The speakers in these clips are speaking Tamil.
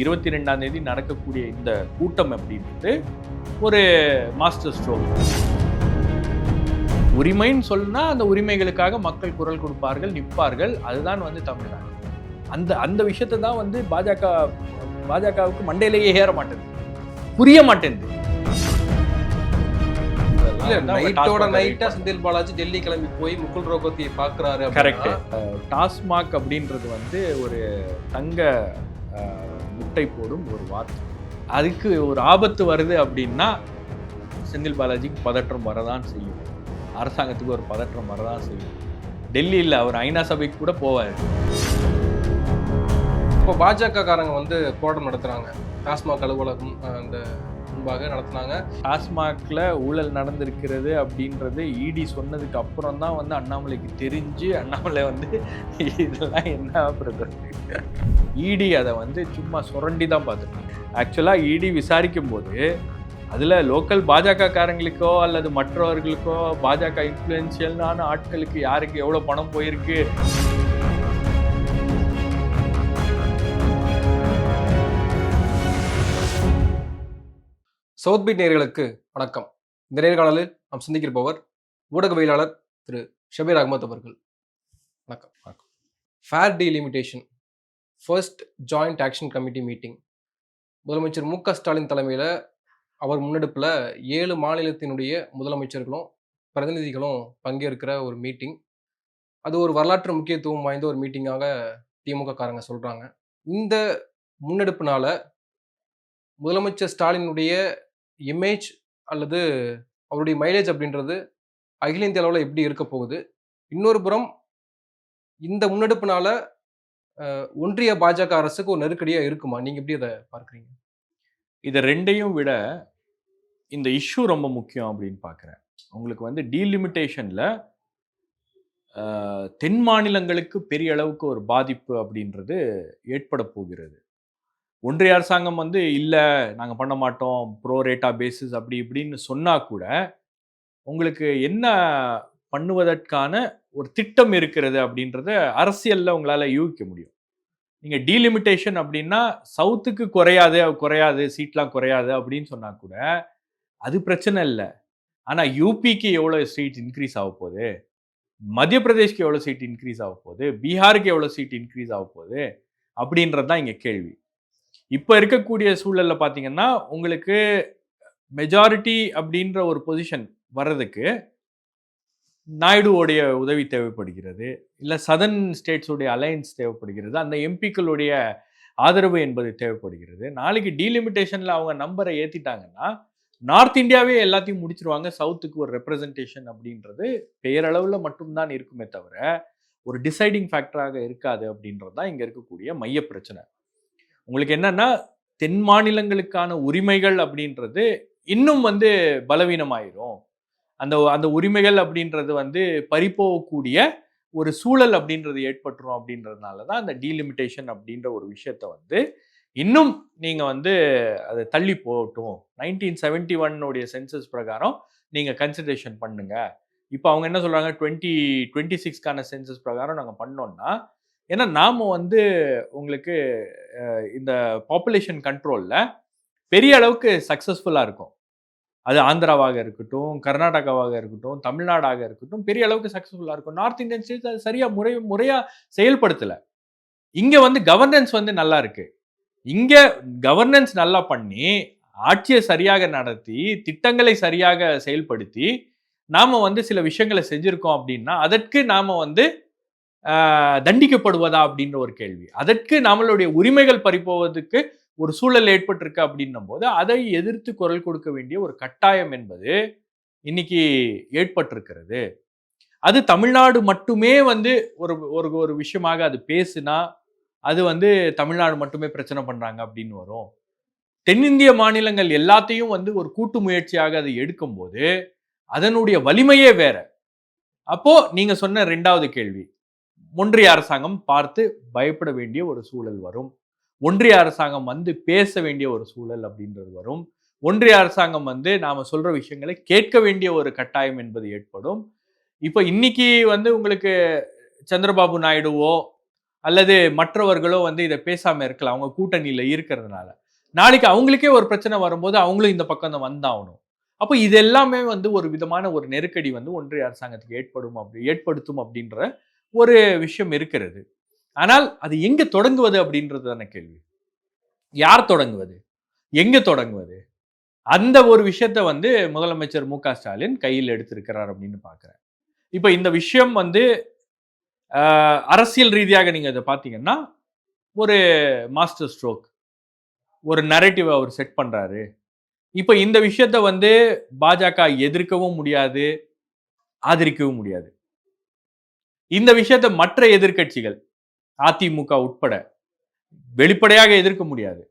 இருபத்தி ரெண்டாம் தேதி நடக்கக்கூடிய இந்த கூட்டம் அப்படின்றது ஒரு மாஸ்டர் ஸ்ட்ரோக் உரிமைன்னு சொன்னா அந்த உரிமைகளுக்காக மக்கள் குரல் கொடுப்பார்கள் நிற்பார்கள். அதுதான் வந்து தமிழ்நாடு. அந்த அந்த விஷயத்தை தான் வந்து பாஜக பாஜகவுக்கு மண்டையிலேயே ஏற மாட்டேங்குது. புரிய மாட்டேங்குது. நைட்டோட நைட்டா செந்தில் பாலாஜி டெல்லி கிளம்பி போய் முகுல் ரோகத்தியை பாக்குறாரு கரெக்ட் டாஸ்மாக் அப்படின்றது வந்து ஒரு தங்க முட்டை போடும் ஒரு வார்த்தை. அதுக்கு ஒரு ஆபத்து வருது அப்படின்னா செந்தில் பாலாஜிக்கு பதற்றம் வரதான் செய்யும். அரசாங்கத்துக்கு ஒரு பதற்றம் வரதான் செய்யும். டெல்லியில் அவர் ஐநா சபைக்கு கூட போவார். இப்போ பாஜக காரங்க வந்து போராட்டம் நடத்துகிறாங்க டாஸ்மாக் அலுவலகம் அந்த முன்பாக நடத்தினாங்க. டாஸ்மாகில் ஊழல் நடந்திருக்கிறது அப்படின்றது இடி சொன்னதுக்கு அப்புறம் தான் வந்து அண்ணாமலைக்கு தெரிஞ்சு அண்ணாமலை வந்து இதெல்லாம் என்ன பிரதர்? இடி அதை வந்து சும்மா சுரண்டி தான் பார்த்துருக்காங்க. ஆக்சுவலாக இடி விசாரிக்கும் போது அதில் லோக்கல் பாஜக காரங்களுக்கோ அல்லது மற்றவர்களுக்கோ பாஜக இன்ஃப்ளூயன்ஷியலான ஆட்களுக்கு யாருக்கு எவ்வளோ பணம் போயிருக்கு? சவுத் பீட் வணக்கம். இந்த நேர்காணலில் நாம் சந்திக்கிருப்பவர் ஊடகவியலாளர் திரு. ஷபீர் அகமத் அவர்கள். வணக்கம். வணக்கம். Fair delimitation first joint action committee meeting முதலமைச்சர் மு க ஸ்டாலின் தலைமையில் அவர் முன்னெடுப்பில் ஏழு மாநிலத்தினுடைய முதலமைச்சர்களும் பிரதிநிதிகளும் பங்கேற்கிற ஒரு மீட்டிங் அது ஒரு வரலாற்று முக்கியத்துவம் வாய்ந்த ஒரு மீட்டிங்காக திமுக காரங்க சொல்கிறாங்க இந்த முன்னெடுப்புனால முதலமைச்சர் ஸ்டாலினுடைய இமேஜ் அல்லது அவருடைய மைலேஜ் அப்படின்றது அகில இந்திய அளவில் எப்படி இருக்க போகுது? இன்னொரு புறம் இந்த முன்னெடுப்புனால ஒன்றிய பாஜக அரசுக்கு ஒரு நெருக்கடியாக இருக்குமா? நீங்கள் எப்படி அதை பார்க்குறீங்க? இதை ரெண்டையும் விட இந்த இஷ்யூ ரொம்ப முக்கியம் அப்படின்னு பார்க்குறேன். உங்களுக்கு வந்து டீலிமிட்டேஷனில் தென் மாநிலங்களுக்கு பெரிய அளவுக்கு ஒரு பாதிப்பு அப்படின்றது ஏற்பட போகிறது. ஒன்றிய அரசாங்கம் வந்து இல்லை நாங்கள் பண்ண மாட்டோம் ப்ரோ ரேட்டா பேசிஸ் அப்படி இப்படின்னு சொன்னால் கூட உங்களுக்கு என்ன பண்ணுவதற்கான ஒரு திட்டம் இருக்கிறது அப்படின்றத அரசியலில் உங்களால் யூகிக்க முடியும். நீங்கள் டீலிமிட்டேஷன் அப்படின்னா சவுத்துக்கு குறையாது குறையாது சீட்லாம் குறையாது அப்படின்னு சொன்னால் கூட அது பிரச்சனை இல்லை. ஆனால் யூபிக்கு எவ்வளோ சீட் இன்க்ரீஸ் ஆக போகுது? மத்திய பிரதேஷ்க்கு எவ்வளோ சீட் இன்க்ரீஸ் ஆக போகுது? பீகாருக்கு எவ்வளோ சீட் இன்க்ரீஸ் ஆக போகுது? அப்படின்றது தான் இங்கே கேள்வி. இப்போ இருக்கக்கூடிய சூழலில் பார்த்தீங்கன்னா உங்களுக்கு மெஜாரிட்டி அப்படின்ற ஒரு பொசிஷன் வர்றதுக்கு நாயுடுவோடைய உதவி தேவைப்படுகிறது. இல்லை சதர்ன் ஸ்டேட்ஸுடைய அலையன்ஸ் தேவைப்படுகிறது. அந்த எம்பிக்களுடைய ஆதரவு என்பது தேவைப்படுகிறது. நாளைக்கு டீலிமிட்டேஷனில் அவங்க நம்பரை ஏற்றிட்டாங்கன்னா நார்த் இந்தியாவே எல்லாத்தையும் முடிச்சிருவாங்க. சவுத்துக்கு ஒரு ரெப்ரசன்டேஷன் அப்படின்றது பெயரளவில் மட்டும்தான் இருக்குமே தவிர ஒரு டிசைடிங் ஃபேக்டராக இருக்காது அப்படின்றது தான் இங்கே இருக்கக்கூடிய மைய பிரச்சனை. உங்களுக்கு என்னன்னா தென் மாநிலங்களுக்கான உரிமைகள் அப்படின்றது இன்னும் வந்து பலவீனமாயிரும். அந்த அந்த உரிமைகள் அப்படின்றது வந்து பறிப்போகக்கூடிய ஒரு சூழல் அப்படின்றது ஏற்பட்டுரும் அப்படின்றதுனால தான் அந்த டீலிமிட்டேஷன் அப்படின்ற ஒரு விஷயத்த வந்து இன்னும் நீங்கள் வந்து அதை தள்ளி போகட்டும் நைன்டீன் செவன்டி ஒன்னுடைய சென்சஸ் பிரகாரம் நீங்கள் கன்சிடரேஷன் பண்ணுங்க. இப்போ அவங்க என்ன சொல்கிறாங்க டுவெண்ட்டி டுவெண்ட்டி சிக்ஸ்க்கான சென்சஸ் பிரகாரம் நாங்கள் பண்ணோன்னா ஏன்னா நாம் வந்து உங்களுக்கு இந்த பாப்புலேஷன் கண்ட்ரோலில் பெரிய அளவுக்கு சக்ஸஸ்ஃபுல்லாக இருக்கும். அது ஆந்திராவாக இருக்கட்டும் கர்நாடகாவாக இருக்கட்டும் தமிழ்நாடாக இருக்கட்டும் பெரிய அளவுக்கு சக்ஸஸ்ஃபுல்லாக இருக்கும். நார்த் இந்தியன் ஸ்டேட்ஸ் அது சரியாக முறை முறையாக செயல்படுத்தலை. இங்கே வந்து கவர்னன்ஸ் வந்து நல்லா இருக்குது இங்கே கவர்னன்ஸ் நல்லா பண்ணி ஆட்சியை சரியாக நடத்தி திட்டங்களை சரியாக செயல்படுத்தி நாம் வந்து சில விஷயங்களை செஞ்சுருக்கோம் அப்படின்னா அதற்கு நாம் வந்து தண்டிக்கப்படுவதா அப்படின்ற ஒரு கேள்வி. அதற்கு நம்மளுடைய உரிமைகள் பறிப்போவதற்கு ஒரு சூழல் ஏற்பட்டிருக்கு அப்படின்னும் போது அதை எதிர்த்து குரல் கொடுக்க வேண்டிய ஒரு கட்டாயம் என்பது இன்னைக்கு ஏற்பட்டிருக்கிறது. அது தமிழ்நாடு மட்டுமே வந்து ஒரு ஒரு ஒரு விஷயமாக அது பேசுனா அது வந்து தமிழ்நாடு மட்டுமே பிரச்சனை பண்ணுறாங்க அப்படின்னு வரும். தென்னிந்திய மாநிலங்கள் எல்லாத்தையும் வந்து ஒரு கூட்டு முயற்சியாக அதை எடுக்கும்போது அதனுடைய வலிமையே வேற. அப்போ நீங்க சொன்ன ரெண்டாவது கேள்வி ஒன்றிய அரசாங்கம் பார்த்து பயப்பட வேண்டிய ஒரு சூழல் வரும். ஒன்றிய அரசாங்கம் வந்து பேச வேண்டிய ஒரு சூழல் அப்படின்றது வரும். ஒன்றிய அரசாங்கம் வந்து நாம சொல்ற விஷயங்களை கேட்க வேண்டிய ஒரு கட்டாயம் என்பது ஏற்படும். இப்போ இன்னைக்கு வந்து உங்களுக்கு சந்திரபாபு நாயுடுவோ அல்லது மற்றவர்களோ வந்து இதை பேசாம இருக்கலாம். அவங்க கூட்டணியில இருக்கிறதுனால. நாளைக்கு அவங்களுக்கே ஒரு பிரச்சனை வரும்போது அவங்களும் இந்த பக்கம் தான் வந்தாகணும். அப்போ இது எல்லாமே வந்து ஒரு விதமான ஒரு நெருக்கடி வந்து ஒன்றிய அரசாங்கத்துக்கு ஏற்படும் அப்படி ஏற்படுத்தும் அப்படின்ற ஒரு விஷயம் இருக்கிறது. ஆனால் அது எங்க தொடங்குவது அப்படின்றது தானே கேள்வி. யார் தொடங்குவது? எங்க தொடங்குவது? அந்த ஒரு விஷயத்த வந்து முதலமைச்சர் மு க ஸ்டாலின் கையில் எடுத்திருக்கிறார் அப்படின்னு பார்க்குறேன். இப்போ இந்த விஷயம் வந்து அரசியல் ரீதியாக நீங்க இதை பார்த்தீங்கன்னா ஒரு மாஸ்டர் ஸ்ட்ரோக் ஒரு நரேட்டிவ் அவர் செட் பண்றாரு. இப்போ இந்த விஷயத்த வந்து பாஜக எதிர்க்கவும் முடியாது ஆதரிக்கவும் முடியாது. இந்த விஷயத்தை மற்ற எதிர்க்கட்சிகள் அதிமுக உட்பட வெளிப்படையாக எதிர்க்க முடியாது.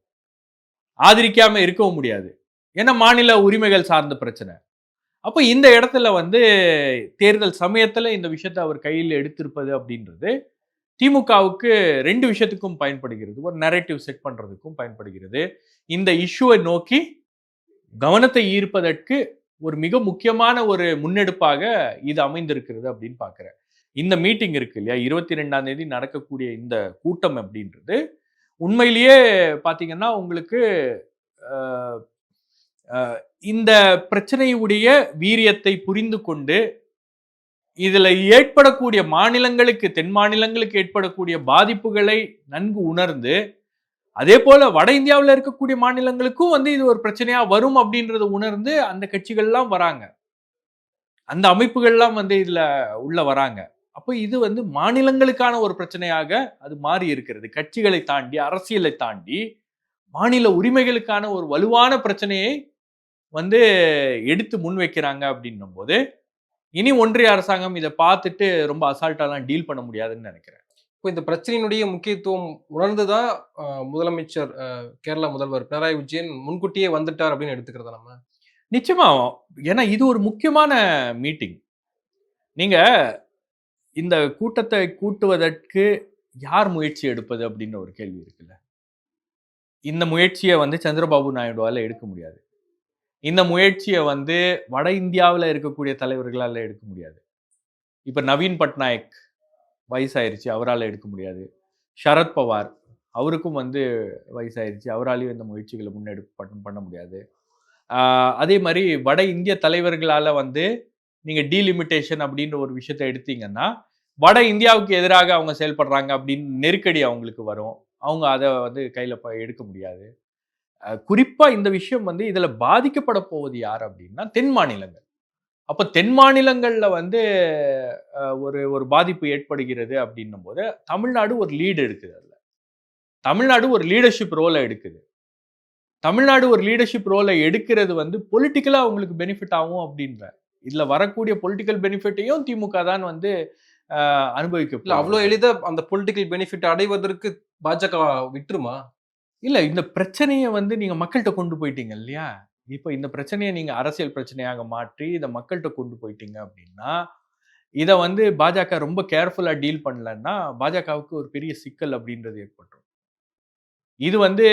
ஆதரிக்காம இருக்கவும் முடியாது. ஏன்னா மாநில உரிமைகள் சார்ந்த பிரச்சனை. அப்போ இந்த இடத்துல வந்து தேர்தல் சமயத்தில் இந்த விஷயத்தை அவர் கையில் எடுத்திருப்பது அப்படின்றது திமுகவுக்கு ரெண்டு விஷயத்துக்கும் பயன்படுகிறது. ஒரு நரேட்டிவ் செட் பண்ணுறதுக்கும் பயன்படுகிறது. இந்த இஷ்யூவை நோக்கி கவனத்தை ஈர்ப்பதற்கு ஒரு மிக முக்கியமான ஒரு முன்னெடுப்பாக இது அமைந்திருக்கிறது அப்படின்னு பார்க்குறேன். இந்த மீட்டிங் இருக்கு இல்லையா? இருபத்தி ரெண்டாம் தேதி நடக்கக்கூடிய இந்த கூட்டம் அப்படின்றது. உண்மையிலேயே பார்த்தீங்கன்னா உங்களுக்கு இந்த பிரச்சனையுடைய வீரியத்தை புரிந்து கொண்டு இதில் ஏற்படக்கூடிய மாநிலங்களுக்கு தென் மாநிலங்களுக்கு ஏற்படக்கூடிய பாதிப்புகளை நன்கு உணர்ந்து அதே போல வட இந்தியாவில் இருக்கக்கூடிய மாநிலங்களுக்கும் வந்து இது ஒரு பிரச்சனையா வரும் அப்படின்றத உணர்ந்து அந்த கட்சிகள்லாம் வராங்க. அந்த அமைப்புகள்லாம் வந்து இதில் உள்ள வராங்க. அப்போ இது வந்து மாநிலங்களுக்கான ஒரு பிரச்சனையாக அது மாறி இருக்கிறது. கட்சிகளை தாண்டி அரசியலை தாண்டி மாநில உரிமைகளுக்கான ஒரு வலுவான பிரச்சனையை வந்து எடுத்து முன்வைக்கிறாங்க அப்படின்னும் போது இனி ஒன்றிய அரசாங்கம் இதை பார்த்துட்டு ரொம்ப அசால்ட்டாலாம் டீல் பண்ண முடியாதுன்னு நினைக்கிறேன். இப்போ இந்த பிரச்சனையினுடைய முக்கியத்துவம் உணர்ந்துதான் ஆஹ், முதலமைச்சர் கேரளா முதல்வர் பினராயி விஜயன் முன்கூட்டியே வந்துட்டார் அப்படின்னு எடுத்துக்கிறதா நம்ம? நிச்சயமா. ஏன்னா இது ஒரு முக்கியமான மீட்டிங் நீங்க இந்த கூட்டத்தை கூட்டுவதற்கு யார் முயற்சி எடுப்பது அப்படின்னு ஒரு கேள்வி இருக்குல்ல? இந்த முயற்சியை வந்து சந்திரபாபு நாயுடுவால் எடுக்க முடியாது. இந்த முயற்சியை வந்து வட இந்தியாவில் இருக்கக்கூடிய தலைவர்களால் எடுக்க முடியாது. இப்போ நவீன் பட்நாயக் வயசாயிருச்சு அவரால் எடுக்க முடியாது. சரத்பவார் அவருக்கும் வந்து வயசாயிருச்சு அவராலையும் இந்த முயற்சிகளை முன்னெடுப்பு பண்ண- பண்ண முடியாது. அதே மாதிரி வட இந்திய தலைவர்களால் வந்து நீங்கள் டீலிமிட்டேஷன் அப்படின்ற ஒரு விஷயத்தை எடுத்தீங்கன்னா வட இந்தியாவுக்கு எதிராக அவங்க செயல்படுறாங்க அப்படின்னு நெருக்கடி அவங்களுக்கு வரும். அவங்க அதை வந்து கையில் எடுக்க முடியாது. குறிப்பாக குறிப்பா இந்த விஷயம் வந்து இதுல பாதிக்கப்பட போவது யார் அப்படின்னா தென் மாநிலங்கள். அப்போ தென் மாநிலங்கள்ல வந்து அஹ், ஒரு ஒரு பாதிப்பு ஏற்படுகிறது அப்படின்னும் போது தமிழ்நாடு ஒரு லீடு எடுக்குது அதில். தமிழ்நாடு ஒரு லீடர்ஷிப் ரோலை எடுக்குது. தமிழ்நாடு ஒரு லீடர்ஷிப் ரோலை எடுக்கிறது வந்து பொலிட்டிக்கலா அவங்களுக்கு பெனிஃபிட் ஆகும் அப்படின்ற. இதுல வரக்கூடிய பொலிட்டிக்கல் பெனிஃபிட்டையும் திமுக தான் வந்து அஹ், அனுபவிக்க இல்ல அவ்வளவு போகுது. எளிதா அந்த பொலிட்டிக்கல் பெனிஃபிட் அடைவதற்கு பாஜக விட்டுருமா? இல்ல இந்த பிரச்சனையை வந்து நீங்க மக்கள்கிட்ட கொண்டு போயிட்டீங்க இல்லையா? இப்போ இந்த பிரச்சனையை நீங்க அரசியல் பிரச்சனையாக மாற்றி இதை மக்கள்கிட்ட கொண்டு போயிட்டீங்க அப்படின்னா இதை வந்து பாஜக ரொம்ப கேர்ஃபுல்லா டீல் பண்ணலன்னா பாஜகவுக்கு ஒரு பெரிய சிக்கல் அப்படின்றது ஏற்பட்டுரும். இது வந்து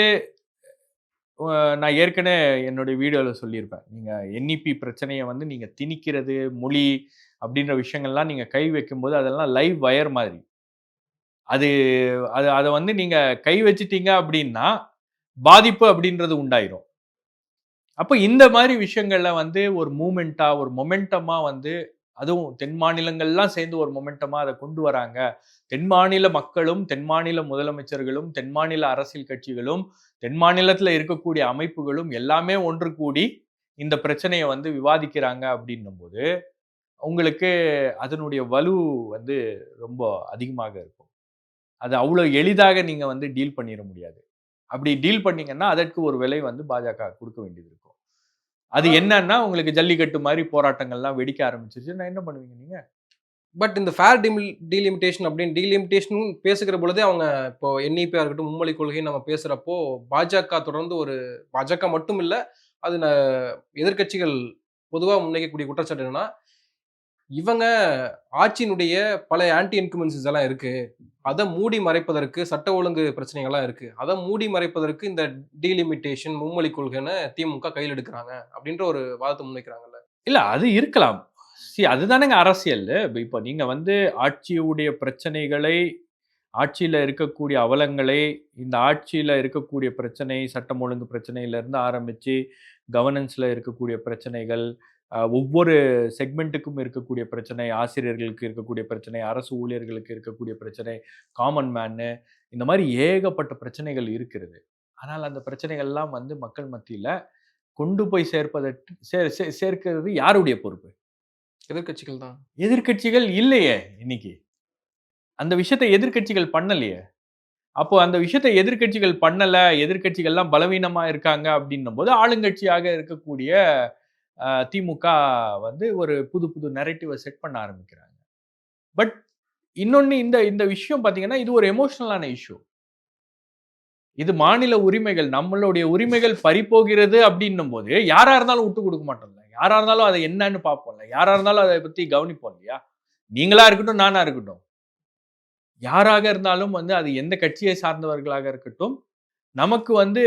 நான் ஏற்கனவே என்னுடைய வீடியோவில் சொல்லியிருப்பேன். நீங்க என்இபி பிரச்சனையை வந்து நீங்க திணிக்கிறது மொழி அப்படின்ற விஷயங்கள்லாம் நீங்கள் கை வைக்கும்போது அதெல்லாம் லைவ் வயர் மாதிரி. அது அது அதை வந்து நீங்கள் கை வச்சிட்டீங்க அப்படின்னா பாதிப்பு அப்படின்றது உண்டாயிரும். அப்போ இந்த மாதிரி விஷயங்களில் வந்து ஒரு மூமெண்ட்டாக ஒரு மொமெண்டமாக வந்து அதுவும் தென் மாநிலங்கள்லாம் சேர்ந்து ஒரு மொமெண்டமாக அதை கொண்டு வராங்க. தென் மாநில மக்களும் தென் மாநில முதலமைச்சர்களும் தென் மாநில அரசியல் கட்சிகளும் தென் மாநிலத்தில் இருக்கக்கூடிய அமைப்புகளும் எல்லாமே ஒன்று கூடி இந்த பிரச்சனையை வந்து விவாதிக்கிறாங்க அப்படின்னும் போது உங்களுக்கு அதனுடைய வலு வந்து ரொம்ப அதிகமாக இருக்கும். அது அவ்வளோ எளிதாக நீங்க வந்து டீல் பண்ணிட முடியாது. அப்படி டீல் பண்ணீங்கன்னா அதற்கு ஒரு விலை வந்து பாஜக கொடுக்க வேண்டியது இருக்கும். அது என்னன்னா உங்களுக்கு ஜல்லிக்கட்டு மாதிரி போராட்டங்கள்லாம் வெடிக்க ஆரம்பிச்சிருச்சு. நான் என்ன பண்ணுவீங்க நீங்க? பட் இந்த ஃபேர் டீலிமிட்டேஷன் அப்படின்னு டீலிமிட்டேஷன் பேசுகிற பொழுதே அவங்க இப்போ என்இபியா இருக்கட்டும் மும்மொழி கொள்கை நம்ம பேசுறப்போ பாஜக தொடர்ந்து ஒரு பாஜக மட்டும் இல்ல அது ந- எதிர்க்கட்சிகள் பொதுவா முன்வைக்கக்கூடிய குற்றச்சாட்டு என்னன்னா இவங்க ஆட்சியினுடைய பல ஆன்டி இன்குமென்சிஸ் எல்லாம் இருக்கு. அதை மூடி மறைப்பதற்கு சட்ட ஒழுங்கு பிரச்சனைகள்லாம் இருக்கு. அதை மூடி மறைப்பதற்கு இந்த டீலிமிட்டேஷன் மும்மொழி கொள்கைன்னு திமுக கையில் எடுக்கிறாங்க அப்படின்ற ஒரு வாதத்தை முன்வைக்கிறாங்கல்ல. இல்ல அது இருக்கலாம். சி அதுதானேங்க அரசியல். இப்போ நீங்க வந்து ஆட்சியுடைய பிரச்சனைகளை ஆட்சியில் இருக்கக்கூடிய அவலங்களை இந்த ஆட்சியில் இருக்கக்கூடிய பிரச்சனை சட்டம் ஒழுங்கு பிரச்சனையிலேருந்து ஆரம்பித்து கவர்னன்ஸில் இருக்கக்கூடிய பிரச்சனைகள் ஒவ்வொரு செக்மெண்ட்டுக்கும் இருக்கக்கூடிய பிரச்சனை ஆசிரியர்களுக்கு இருக்கக்கூடிய பிரச்சனை அரசு ஊழியர்களுக்கு இருக்கக்கூடிய பிரச்சனை காமன் மேனு இந்த மாதிரி ஏகப்பட்ட பிரச்சனைகள் இருக்கிறது. ஆனால் அந்த பிரச்சனைகள்லாம் வந்து மக்கள் மத்தியில் கொண்டு போய் சேர்ப்பதற்கு சே- சே- சேர்க்கிறது யாருடைய பொறுப்பு? எதிர்க்கட்சிகள் தான். எதிர்க்கட்சிகள் இல்லையே இன்னைக்கு. அந்த விஷயத்தை எதிர்க்கட்சிகள் பண்ணலையே. அப்போ அந்த விஷயத்தை எதிர்க்கட்சிகள் பண்ணல எதிர்க்கட்சிகள்லாம் பலவீனமா இருக்காங்க அப்படின்னும் போது ஆளுங்கட்சியாக இருக்கக்கூடிய திமுக வந்து ஒரு புது புது நெரட்டிவை செட் பண்ண ஆரம்பிக்கிறாங்க. பட் இன்னொன்று இந்த இந்த விஷயம் பார்த்தீங்கன்னா இது ஒரு எமோஷனலான இஷ்யூ இது மாநில உரிமைகள் நம்மளுடைய உரிமைகள் பறிப்போகிறது அப்படின்னும் போது யாரா இருந்தாலும் விட்டு கொடுக்க மாட்டோம்ல. யாரா இருந்தாலும் அதை என்னன்னு பார்ப்போம்ல. யாரா இருந்தாலும் அதை பத்தி கவனிப்போம் இல்லையா? நீங்களா இருக்கட்டும் நானா இருக்கட்டும். யாராக இருந்தாலும் வந்து அது எந்த கட்சியை சார்ந்தவர்களாக இருக்கட்டும் நமக்கு வந்து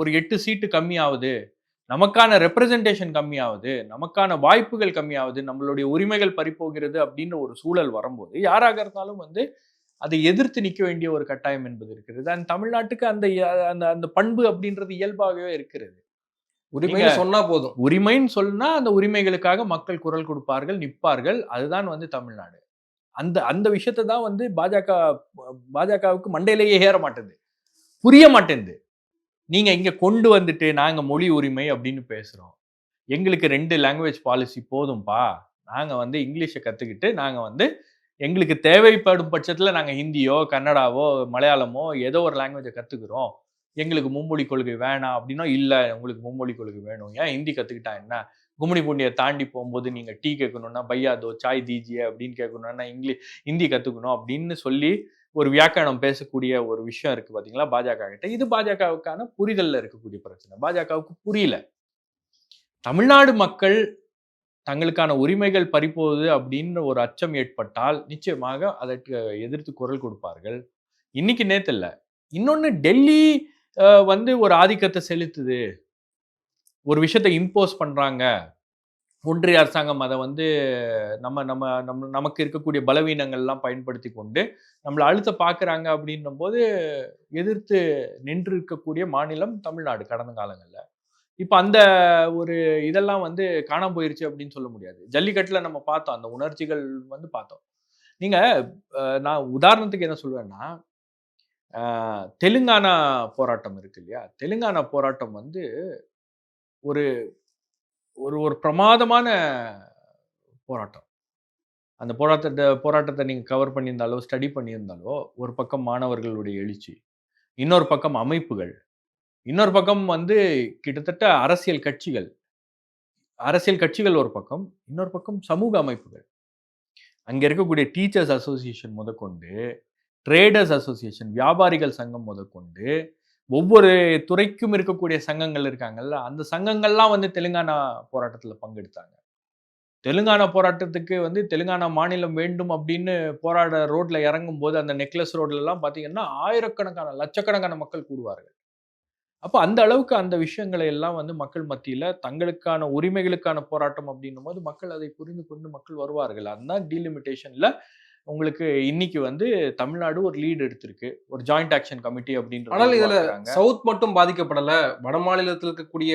ஒரு எட்டு சீட்டு கம்மியாகுது நமக்கான ரெப்ரசன்டேஷன் கம்மியாகுது நமக்கான வாய்ப்புகள் கம்மியாகுது நம்மளுடைய உரிமைகள் பறிப்போகிறது அப்படின்ற ஒரு சூழல் வரும்போது யாராக இருந்தாலும் வந்து அதை எதிர்த்து நிற்க வேண்டிய ஒரு கட்டாயம் என்பது இருக்கிறது. அண்ட் தமிழ்நாட்டுக்கு அந்த அந்த அந்த பண்பு அப்படின்றது இயல்பாகவே இருக்கிறது. உரிமை சொன்னா போதும். உரிமைன்னு சொன்னா அந்த உரிமைகளுக்காக மக்கள் குரல் கொடுப்பார்கள் நிற்பார்கள். அதுதான் வந்து தமிழ்நாடு. அந்த அந்த விஷயத்தை தான் வந்து பாஜக பாஜகவுக்கு மண்டையிலேயே ஏற மாட்டேங்குது புரிய மாட்டேங்குது நீங்கள் இங்கே கொண்டு வந்துட்டு நாங்கள் மொழி உரிமை அப்படின்னு பேசுகிறோம் எங்களுக்கு ரெண்டு லாங்குவேஜ் பாலிசி போதும்பா. நாங்கள் வந்து இங்கிலீஷை கற்றுக்கிட்டு நாங்கள் வந்து எங்களுக்கு தேவைப்படும் பட்சத்தில் நாங்கள் ஹிந்தியோ கன்னடாவோ மலையாளமோ ஏதோ ஒரு லாங்குவேஜை கற்றுக்குறோம் எங்களுக்கு மும்மொழி கொள்கை வேணாம் அப்படின்னா இல்லை உங்களுக்கு மும்மொழி கொள்கை வேணும். ஏன் ஹிந்தி கற்றுக்கிட்டா என்ன? கும்மிடி பூண்டியை தாண்டி போகும்போது நீங்கள் டீ கேட்கணும்னா பையாதோ சாய் தீஜியே அப்படின்னு கேட்கணும்னா இங்கிலீஷ் ஹிந்தி கற்றுக்கணும் அப்படின்னு சொல்லி ஒரு வியாக்கரணம் பேசக்கூடிய ஒரு விஷயம் இருக்கு பாத்தீங்களா? பாஜக கிட்ட. இது பாஜகவுக்கான புரிதல்ல இருக்கக்கூடிய பிரச்சனை. பாஜகவுக்கு புரியல. தமிழ்நாடு மக்கள் தங்களுக்கான உரிமைகள் பறிப்போகுது அப்படின்ற ஒரு அச்சம் ஏற்பட்டால் நிச்சயமாக அதற்கு எதிர்த்து குரல் கொடுப்பார்கள். இன்னைக்கு நேத்து இல்லை. இன்னொன்னு டெல்லி வந்து ஒரு ஆதிக்கத்தை செலுத்துது. ஒரு விஷயத்தை இம்போஸ் பண்றாங்க. ஒன்றிய அரசாங்கம் அதை வந்து நம்ம நம்ம நம் நமக்கு இருக்கக்கூடிய பலவீனங்கள்லாம் பயன்படுத்தி கொண்டு நம்மளை அழுத்த பார்க்குறாங்க அப்படின்னும் போது எதிர்த்து நின்று இருக்கக்கூடிய மாநிலம் தமிழ்நாடு கடந்த காலங்களில். இப்போ அந்த ஒரு இதெல்லாம் வந்து காணாம போயிருச்சு அப்படின்னு சொல்ல முடியாது. ஜல்லிக்கட்டில் நம்ம பார்த்தோம் அந்த உணர்ச்சிகள் வந்து பார்த்தோம். நீங்கள் நான் உதாரணத்துக்கு என்ன சொல்லுவேன்னா தெலுங்கானா போராட்டம் இருக்கு இல்லையா? தெலுங்கானா போராட்டம் வந்து ஒரு ஒரு ஒரு பிரமாதமான போராட்டம். அந்த போராட்டத்தை போராட்டத்தை நீங்கள் கவர் பண்ணியிருந்தாலோ ஸ்டடி பண்ணியிருந்தாலோ ஒரு பக்கம் மாணவர்களுடைய எழுச்சி இன்னொரு பக்கம் அமைப்புகள் இன்னொரு பக்கம் வந்து கிட்டத்தட்ட அரசியல் கட்சிகள். அரசியல் கட்சிகள் ஒரு பக்கம் இன்னொரு பக்கம் சமூக அமைப்புகள். அங்கே இருக்கக்கூடிய டீச்சர்ஸ் அசோசியேஷன் முதற்கொண்டு ட்ரேடர்ஸ் அசோசியேஷன் வியாபாரிகள் சங்கம் முதற்கொண்டு ஒவ்வொரு துறைக்கும் இருக்கக்கூடிய சங்கங்கள் இருக்காங்கல்ல அந்த சங்கங்கள்லாம் வந்து தெலுங்கானா போராட்டத்தில் பங்கெடுத்தாங்க. தெலுங்கானா போராட்டத்துக்கு வந்து தெலுங்கானா மாநிலம் வேண்டும் அப்படின்னு போராட ரோட்ல இறங்கும் போது அந்த நெக்லஸ் ரோட்லலாம் பார்த்தீங்கன்னா ஆயிரக்கணக்கான லட்சக்கணக்கான மக்கள் கூடுவார்கள். அப்போ அந்த அளவுக்கு அந்த விஷயங்களை எல்லாம் வந்து மக்கள் மத்தியில் தங்களுக்கான உரிமைகளுக்கான போராட்டம் அப்படின்னும் போது மக்கள் அதை புரிந்து கொண்டு மக்கள் வருவார்கள். அதுதான் டீலிமிட்டேஷனில் உங்களுக்கு இன்னைக்கு வந்து தமிழ்நாடு ஒரு லீடு எடுத்திருக்கு. ஒரு ஜாயிண்ட் ஆக்ஷன் கமிட்டி அப்படின்ற ஆனால் இதுல சவுத் மட்டும் பாதிக்கப்படல. வட மாநிலத்தில் இருக்கக்கூடிய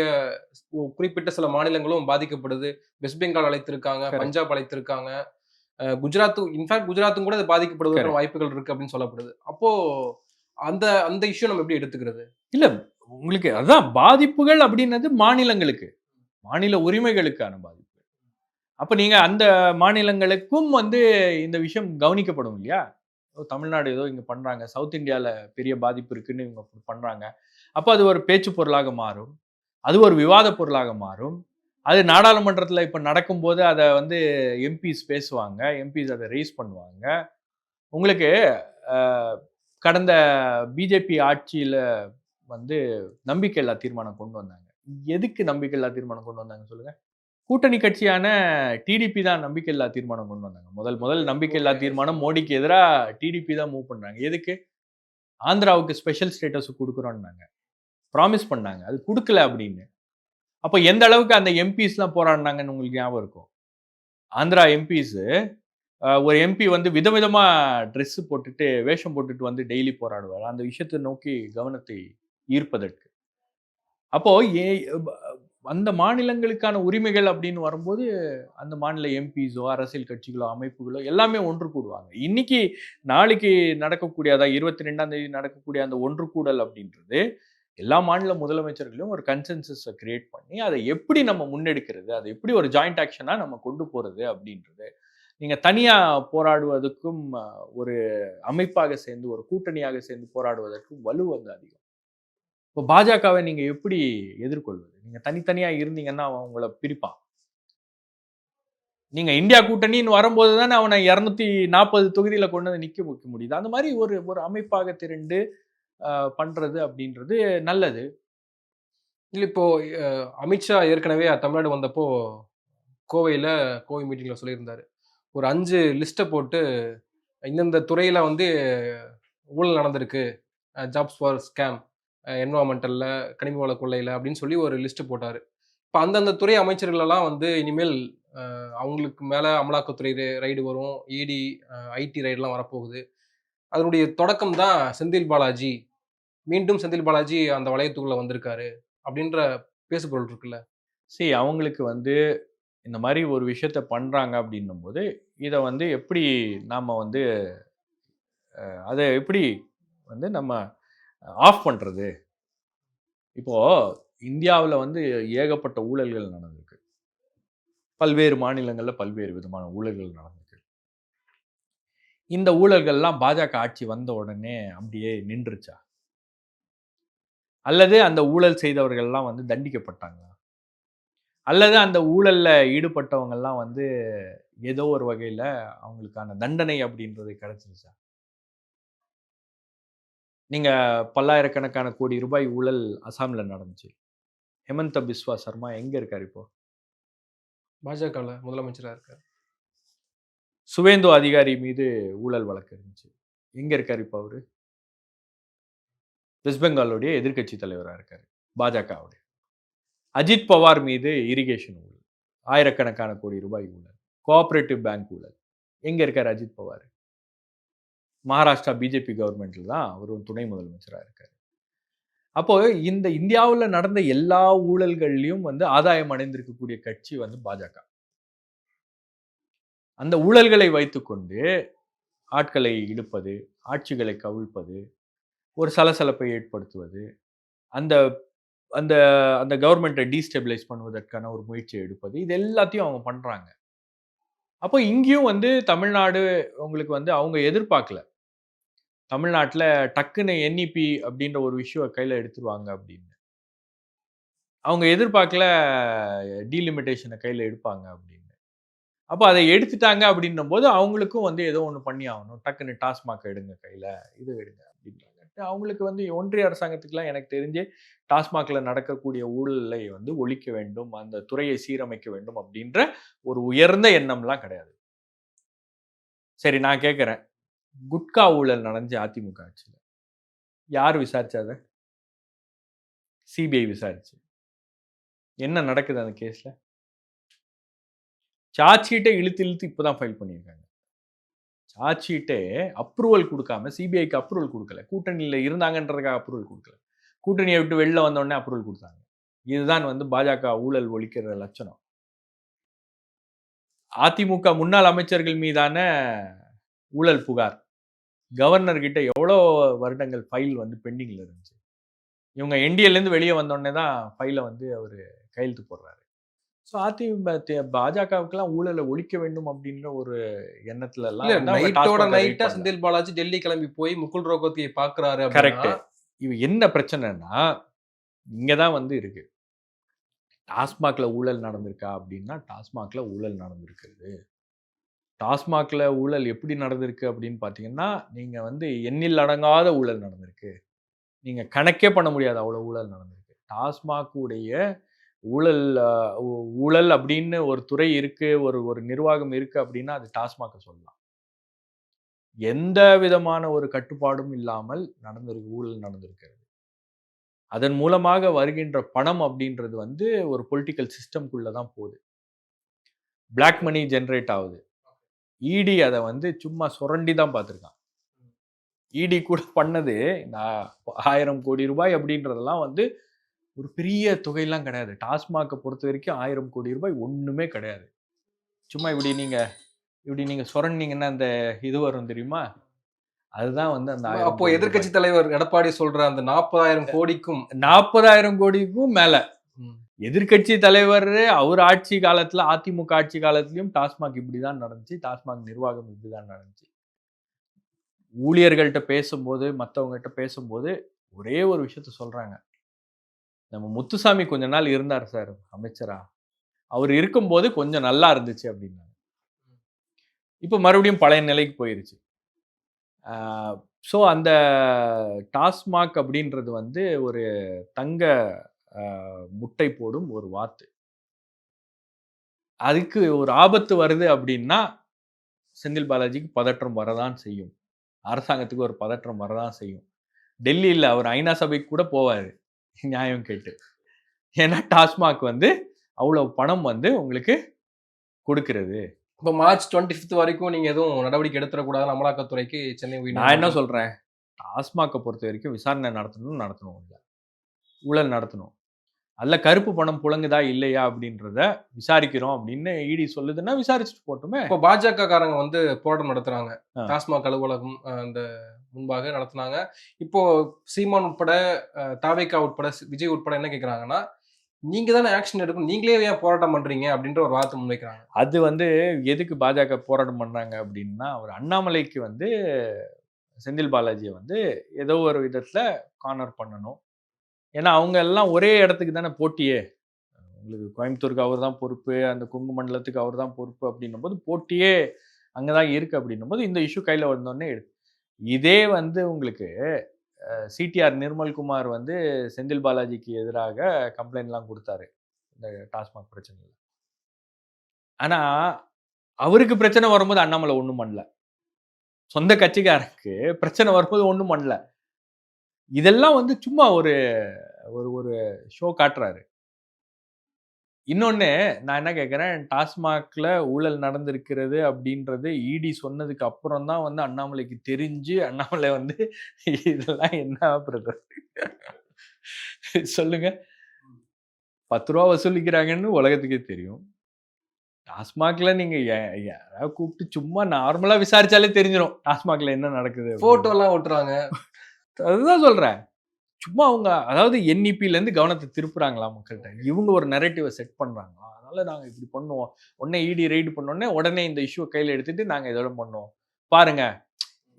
குறிப்பிட்ட சில மாநிலங்களும் பாதிக்கப்படுது. வெஸ்ட் பெங்கால் அழைத்திருக்காங்க. பஞ்சாப் அழைத்திருக்காங்க. குஜராத் இன்ஃபேக்ட் குஜராத்தும் கூட இது பாதிக்கப்படுவதற்கான. வாய்ப்புகள் இருக்கு அப்படின்னு சொல்லப்படுது. அப்போ அந்த அந்த இஷ்யூ நம்ம எப்படி எடுத்துக்கிறது? இல்ல உங்களுக்கு அதான் பாதிப்புகள் அப்படின்னது மாநிலங்களுக்கு. மாநில உரிமைகளுக்கான பாதிப்பு. அப்போ நீங்கள் அந்த மாநிலங்களுக்கும் வந்து இந்த விஷயம் கவனிக்கப்படும் இல்லையா? தமிழ்நாடு ஏதோ இங்கே பண்ணுறாங்க சவுத் இந்தியாவில் பெரிய பாதிப்பு இருக்குன்னு இவங்க பண்ணுறாங்க அப்போ அது ஒரு பேச்சு பொருளாக மாறும். அது ஒரு விவாத பொருளாக மாறும். அது நாடாளுமன்றத்தில் இப்போ நடக்கும்போது அதை வந்து எம்பிஸ் பேசுவாங்க. எம்பிஸ் அதை ரைஸ் பண்ணுவாங்க. உங்களுக்கு கடந்த பிஜேபி ஆட்சியில் வந்து நம்பிக்கையில்லா தீர்மானம் கொண்டு வந்தாங்க. எதுக்கு நம்பிக்கையில்லா தீர்மானம் கொண்டு வந்தாங்க சொல்லுங்கள் கூட்டணி கட்சியான டிடிபி தான் நம்பிக்கையில்லா தீர்மானம் கொண்டு வந்தாங்க. முதல் முதல் நம்பிக்கையில்லா தீர்மானம் மோடிக்கு எதிராக டிடிபி தான் மூவ் பண்றாங்க. எதுக்கு? ஆந்திராவுக்கு ஸ்பெஷல் ஸ்டேட்டஸ் கொடுக்குறோம்னாங்க ப்ராமிஸ் பண்ணாங்க. அது கொடுக்கல அப்படின்னு. அப்போ எந்த அளவுக்கு அந்த எம்பிஸ்லாம் போராடினாங்கன்னு உங்களுக்கு ஞாபகம் இருக்கும் ஆந்திரா எம்பிஸ் ஒரு எம்பி வந்து விதவிதமா Dress போட்டுட்டு வேஷம் போட்டுட்டு வந்து டெய்லி போராடுவார். அந்த விஷயத்தை நோக்கி கவனத்தை ஈர்ப்பதற்கு. அப்போ ஏ அந்த மாநிலங்களுக்கான உரிமைகள் அப்படின்னு வரும்போது அந்த மாநில எம்பிஸோ அரசியல் கட்சிகளோ அமைப்புகளோ எல்லாமே ஒன்று கூடுவாங்க. இன்னைக்கு நாளைக்கு நடக்கக்கூடிய அதாவது இருபத்தி ரெண்டாம் தேதி நடக்கக்கூடிய அந்த ஒன்று கூடல் அப்படின்றது எல்லா மாநில முதலமைச்சர்களையும் ஒரு கன்சென்சஸை கிரியேட் பண்ணி அதை எப்படி நம்ம முன்னெடுக்கிறது அதை எப்படி ஒரு ஜாயிண்ட் ஆக்ஷனாக நம்ம கொண்டு போகிறது அப்படின்றது நீங்கள் தனியாக போராடுவதற்கும் ஒரு அமைப்பாக சேர்ந்து ஒரு கூட்டணியாக சேர்ந்து போராடுவதற்கும் வலு வந்து அதிகம். இப்போ பாஜகவை நீங்கள் எப்படி எதிர்கொள்வது? நீங்கள் தனித்தனியாக இருந்தீங்கன்னா அவன் உங்களை பிரிப்பான். நீங்க இந்தியா கூட்டணின்னு வரும்போது தானே அவனை இரநூத்தி நாற்பது தொகுதியில கொண்டு வந்து நிக்க வைக்க முடியுது. அந்த மாதிரி ஒரு ஒரு அமைப்பாக திரண்டு பண்ணுறது பண்றது அப்படின்றது நல்லது. இல்ல இப்போ அமித்ஷா ஏற்கனவே தமிழ்நாடு வந்தப்போ கோவையில் கோவை மீட்டிங்கில் சொல்லியிருந்தார். ஒரு அஞ்சு லிஸ்ட்டை போட்டு இந்தந்த துறையில் வந்து ஊழல் நடந்திருக்கு. ஜாப்ஸ் ஃபார் ஸ்கேம் என்வாமெண்டலில் கனிம வள கொள்ளையில் அப்படின்னு சொல்லி ஒரு லிஸ்ட்டு போட்டார். இப்போ அந்தந்த துறை அமைச்சர்களெல்லாம் வந்து இனிமேல் அவங்களுக்கு மேலே அமலாக்கத்துறை ரைடு வரும். இடி ஐடி ரைடெலாம் வரப்போகுது. அதனுடைய தொடக்கம் தான் செந்தில் பாலாஜி. மீண்டும் செந்தில் பாலாஜி அந்த வளையத்துக்குள்ளே வந்திருக்காரு அப்படின்ற பேசுபொருள் இருக்குல்ல? சரி அவங்களுக்கு வந்து இந்த மாதிரி ஒரு விஷயத்த பண்ணுறாங்க அப்படின்னும் போது இதை வந்து எப்படி நாம் வந்து அதை எப்படி வந்து நம்ம ஆஃப் பண்ணுறது இப்போ இந்தியாவில் வந்து ஏகப்பட்ட ஊழல்கள் நடந்திருக்கு. பல்வேறு மாநிலங்களில் பல்வேறு விதமான ஊழல்கள் நடந்திருக்கு. இந்த ஊழல்கள்லாம் பாஜக ஆட்சி வந்த உடனே அப்படியே நின்றுச்சா? அல்லது அந்த ஊழல் செய்தவர்கள்லாம் வந்து தண்டிக்கப்பட்டாங்களா? அல்லது அந்த ஊழலில் ஈடுபட்டவங்கெல்லாம் வந்து ஏதோ ஒரு வகையில் அவங்களுக்கான தண்டனை அப்படின்றது கிடச்சிருச்சா? நீங்க பல்லாயிரக்கணக்கான கோடி ரூபாய் ஊழல் அசாம்ல நடந்துச்சு. ஹெமந்த பிஸ்வா சர்மா எங்க இருக்காரு இப்போ? பாஜகவில் முதலமைச்சராக இருக்காரு. சுவேந்து அதிகாரி மீது ஊழல் வழக்கு இருந்துச்சு. எங்க இருக்காரு இப்போ அவரு? வெஸ்ட் பெங்காலுடைய எதிர்க்கட்சி தலைவராக இருக்காரு பாஜகவுடைய. அஜித் பவார் மீது இரிகேஷன் ஊழல் ஆயிரக்கணக்கான கோடி ரூபாய் ஊழல் கோஆபரேட்டிவ் பேங்க் ஊழல். எங்க இருக்காரு அஜித் பவார்? மகாராஷ்டிரா பிஜேபி கவர்மெண்ட்டில் தான் அவர் ஒரு துணை முதலமைச்சராக இருக்கார். அப்போது இந்த இந்தியாவில் நடந்த எல்லா ஊழல்கள்லையும் வந்து ஆதாயம் அடைந்திருக்கக்கூடிய கட்சி வந்து பாஜக. அந்த ஊழல்களை வைத்துக்கொண்டு ஆட்களை இழுப்பது ஆட்சிகளை கவிழ்ப்பது ஒரு சலசலப்பை ஏற்படுத்துவது அந்த அந்த அந்த கவர்மெண்ட்டை டீஸ்டெபிலைஸ் பண்ணுவதற்கான ஒரு முயற்சியை எடுப்பது இது எல்லாத்தையும் அவங்க பண்ணுறாங்க அப்போ இங்கேயும் வந்து தமிழ்நாடு உங்களுக்கு வந்து அவங்க எதிர்பார்க்கல. தமிழ்நாட்டில் டக்குன்னு என்இபி அப்படின்ற ஒரு விஷயம் கையில் எடுத்துருவாங்க அப்படின்னு. அவங்க எதிர்பார்க்கல டீலிமிட்டேஷனை கையில் எடுப்பாங்க அப்படின்னு. அப்போ அதை எடுத்துட்டாங்க அப்படின்னும் போது அவங்களுக்கும் வந்து ஏதோ ஒன்று பண்ணி ஆகணும். டக்குன்னு டாஸ்மாக் எடுங்க கையில் இது எடுங்க அப்படின்றாங்க அவங்களுக்கு வந்து ஒன்றிய அரசாங்கத்துக்குலாம் எனக்கு தெரிஞ்சு டாஸ்மாகில் நடக்கக்கூடிய ஊழலை வந்து ஒழிக்க வேண்டும் அந்த துறையை சீரமைக்க வேண்டும் அப்படின்ற ஒரு உயர்ந்த எண்ணம்லாம் கிடையாது. சரி நான் கேட்குறேன். குட்கா ஊழல் நடந்துச்சு அதிமுக ஆட்சியில். யார் விசாரிச்சாத சிபிஐ விசாரிச்சு. என்ன நடக்குது அந்த கேஸில்? சார்ஜ் ஷீட்டை இழுத்து இழுத்து இப்போதான் ஃபைல் பண்ணியிருக்காங்க. சார்ஜ் ஷீட்டே அப்ரூவல் கொடுக்காம சிபிஐக்கு அப்ரூவல் கொடுக்கல. கூட்டணியில் இருந்தாங்கன்றதுக்காக அப்ரூவல் கொடுக்கல. கூட்டணியை விட்டு வெளில வந்த உடனே அப்ரூவல் கொடுத்தாங்க. இதுதான் வந்து பாஜக ஊழல் ஒழிக்கிற லட்சணம். அதிமுக முன்னாள் அமைச்சர்கள் மீதான ஊழல் புகார். கவர்னர் கிட்ட எவ்வளோ வருடங்கள் ஃபைல் வந்து பெண்டிங்ல இருந்துச்சு. இவங்க என்டிஏலேருந்து வெளியே வந்தோடனே தான் ஃபைலை வந்து அவர் கையெழுத்து போடுறாரு. ஸோ அதிமுக பாஜகவுக்கெல்லாம் ஊழலை ஒழிக்க வேண்டும் அப்படின்ற ஒரு எண்ணத்துல எல்லாம் நைட்டோட நைட்டா. செந்தில் பாலாஜி டெல்லி கிளம்பி போய் முகுல் ரோகத்தியை பாக்குறாரு கரெக்ட் இவ என்ன பிரச்சனைனா இங்க தான் வந்து இருக்கு. டாஸ்மாக்ல ஊழல் நடந்திருக்கா அப்படின்னா டாஸ்மாக்ல ஊழல் நடந்திருக்குது டாஸ்மாகில் ஊழல் எப்படி நடந்திருக்கு அப்படின்னு பார்த்தீங்கன்னா நீங்கள் வந்து எண்ணில் அடங்காத ஊழல் நடந்திருக்கு. நீங்கள் கணக்கே பண்ண முடியாது அவ்வளோ ஊழல் நடந்திருக்கு. டாஸ்மாக் உடைய ஊழல் ஊ- ஊழல் அப்படின்னு ஒரு துறை இருக்குது ஒரு ஒரு நிர்வாகம் இருக்குது அப்படின்னா அது டாஸ்மாக சொல்லலாம். எந்த விதமான ஒரு கட்டுப்பாடும் இல்லாமல் நடந்திருக்கு ஊழல் நடந்திருக்கிறது. அதன் மூலமாக வருகின்ற பணம் அப்படின்றது வந்து ஒரு பொலிட்டிக்கல் சிஸ்டம்குள்ளே தான் போகுது. பிளாக் மணி ஜென்ரேட் ஆகுது. இடி அதை வந்து சும்மா சுரண்டி தான் பார்த்துருக்கான். இடி கூட பண்ணது நான் ஆயிரம் கோடி ரூபாய் அப்படின்றதெல்லாம் வந்து ஒரு பெரிய தொகையெல்லாம் கிடையாது. டாஸ்மாகை பொறுத்த வரைக்கும் ஆயிரம் கோடி ரூபாய் ஒண்ணுமே கிடையாது. சும்மா இப்படி நீங்க இப்படி நீங்க சுரண்டிங்கன்னா அந்த இது வரும் தெரியுமா? அதுதான் வந்து அந்த அப்போ கோடி எதிர்க்கட்சி தலைவர் எடப்பாடி சொல்ற அந்த நாற்பதாயிரம் கோடிக்கும். நாற்பதாயிரம் கோடிக்கும் மேல. எதிர்க்கட்சி தலைவர் அவர் ஆட்சி காலத்தில் அதிமுக ஆட்சி காலத்திலையும் டாஸ்மாக் இப்படிதான் நடந்துச்சு. டாஸ்மாக் நிர்வாகம் இப்படிதான் நடந்துச்சு. ஊழியர்கள்ட்ட பேசும்போது மற்றவங்ககிட்ட பேசும்போது ஒரே ஒரு விஷயத்த சொல்கிறாங்க நம்ம முத்துசாமி கொஞ்ச நாள் இருந்தார் சார் அமைச்சரா. அவர் இருக்கும்போது கொஞ்சம் நல்லா இருந்துச்சு அப்படின்னாங்க இப்போ மறுபடியும் பழைய நிலைக்கு போயிருச்சு. ஸோ அந்த டாஸ்மாக் அப்படின்றது வந்து ஒரு தங்க முட்டை போடும் ஒரு வாத்து அதுக்கு ஒரு ஆபத்து வருது அப்படின்னா செந்தில் பாலாஜிக்கு பதற்றம் வரதான் செய்யும். அரசாங்கத்துக்கு ஒரு பதற்றம் வரதான் செய்யும். டெல்லியில் அவர் ஐநா சபைக்கு கூட போவார். நியாயம் கேட்டு. ஏன்னா டாஸ்மாக் வந்து அவ்வளவு பணம் வந்து உங்களுக்கு கொடுக்கிறது. இப்போ மார்ச் டுவெண்ட்டி ஃபிஃப்த் வரைக்கும் நீங்க எதுவும் நடவடிக்கை எடுத்துடக்கூடாது அமலாக்கத்துறைக்கு சென்னை நான் என்ன சொல்றேன்? டாஸ்மாக்கை பொறுத்த வரைக்கும் விசாரணை நடத்தணும் நடத்தணும். இல்லை ஊழல் நடத்தணும். அதில் கருப்பு பணம் புழங்குதா இல்லையா அப்படின்றத விசாரிக்கிறோம் அப்படின்னு இடி சொல்லுதுன்னா விசாரிச்சுட்டு போட்டுமே இப்போ பாஜக காரங்க வந்து போராட்டம் நடத்துறாங்க. டாஸ்மாக் அலுவலகம் அந்த முன்பாக நடத்துனாங்க. இப்போ சீமான் உட்பட அஹ், தாவேகா உட்பட விஜய் உட்பட என்ன கேக்குறாங்கன்னா நீங்க தானே ஆக்ஷன் எடுக்கணும். நீங்களே ஏன் போராட்டம் பண்றீங்க? அப்படின்ற ஒரு வார்த்தை முன்வைக்கிறாங்க. அது வந்து எதுக்கு பாஜக போராட்டம் பண்றாங்க அப்படின்னா அவர் அண்ணாமலைக்கு வந்து செந்தில் பாலாஜியை வந்து ஏதோ ஒரு விதத்துல கார்னர் பண்ணணும். ஏன்னா அவங்க எல்லாம் ஒரே இடத்துக்கு தானே போட்டியே. உங்களுக்கு கோயம்புத்தூருக்கு அவர் தான் பொறுப்பு அந்த கொங்கு மண்டலத்துக்கு அவர் தான் பொறுப்பு அப்படின்னும் போது போட்டியே அங்கே தான் இருக்கு அப்படின்னும் போது இந்த இஷ்யூ கையில் வந்தோடனே எடுத்து. இதே வந்து உங்களுக்கு சிடிஆர் நிர்மல்குமார் வந்து செந்தில் பாலாஜிக்கு எதிராக கம்ப்ளைண்ட்லாம் கொடுத்தாரு இந்த டாஸ்மாக் பிரச்சனையில். ஆனால் அவருக்கு பிரச்சனை வரும்போது அண்ணாமலை ஒன்றும் பண்ணல. சொந்த கட்சிக்காரருக்கு பிரச்சனை வரும்போது ஒன்றும் பண்ணல. இதெல்லாம் வந்து சும்மா ஒரு ஒரு ஒரு ஷோ காட்டுறாரு. இன்னொன்னு நான் என்ன கேட்குறேன் டாஸ்மாக்ல ஊழல் நடந்திருக்கிறது அப்படின்றது இடி சொன்னதுக்கு அப்புறம் தான் வந்து அண்ணாமலைக்கு தெரிஞ்சு அண்ணாமலை வந்து இதெல்லாம் என்ன பிரதர்? சொல்லுங்க. பத்து ரூபா வசூலிக்கிறாங்கன்னு உலகத்துக்கே தெரியும். டாஸ்மாக்ல நீங்க யாராவது கூப்பிட்டு சும்மா நார்மலா விசாரிச்சாலே தெரிஞ்சிடும் டாஸ்மாக்ல என்ன நடக்குது. போட்டோ எல்லாம் ஒட்டுறாங்க. அதுதான் சொல்றேன். சும்மா அவங்க அதாவது என்இபிலேருந்து கவனத்தை திருப்புறாங்களா மக்கள்கிட்ட? இவங்க ஒரு நெரேட்டிவை செட் பண்ணுறாங்களா அதனால நாங்கள் இப்படி பண்ணுவோம். உடனே இடி ரைடு பண்ணோடனே உடனே இந்த இஷ்யூவை கையில் எடுத்துட்டு நாங்கள் இதோட பண்ணுவோம். பாருங்க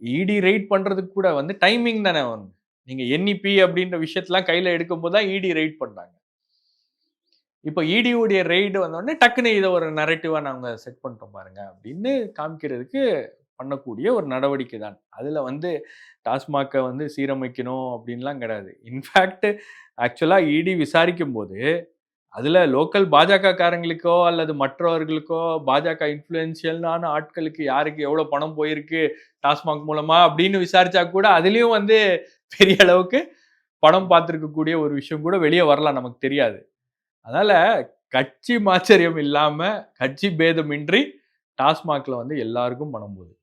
இடி ரைட் பண்ணுறதுக்கு கூட வந்து டைமிங் தானே வந்து. நீங்கள் என்இபி அப்படின்ற விஷயத்தெலாம் கையில் எடுக்கும் போது தான் இடி ரைட் பண்ணுறாங்க இப்போ இடியுடைய ரெய்டு வந்தோடனே டக்குன்னு இதை ஒரு நரேட்டிவாக நாங்கள் செட் பண்ணிட்டோம் பாருங்க அப்படின்னு காமிக்கிறதுக்கு பண்ணக்கூடிய ஒரு நடவடிக்கை தான். அதில் வந்து டாஸ்மாகை வந்து சீரமைக்கணும் அப்படின்லாம் கிடையாது. இன்ஃபேக்ட் ஆக்சுவலாக இடி விசாரிக்கும் போது அதில் லோக்கல் பாஜக காரங்களுக்கோ அல்லது மற்றவர்களுக்கோ பாஜக இன்ஃப்ளூயன்ஷியலான ஆட்களுக்கு யாருக்கு எவ்வளோ பணம் போயிருக்கு டாஸ்மாக் மூலமாக அப்படின்னு விசாரிச்சா கூட அதுலேயும் வந்து பெரிய அளவுக்கு பணம் பார்த்துருக்கக்கூடிய ஒரு விஷயம் கூட வெளியே வரலாம் நமக்கு தெரியாது. அதனால் கட்சி மாச்சரியம் இல்லாமல் கட்சி பேதமின்றி டாஸ்மாகில் வந்து எல்லாருக்கும் பணம் போகுது.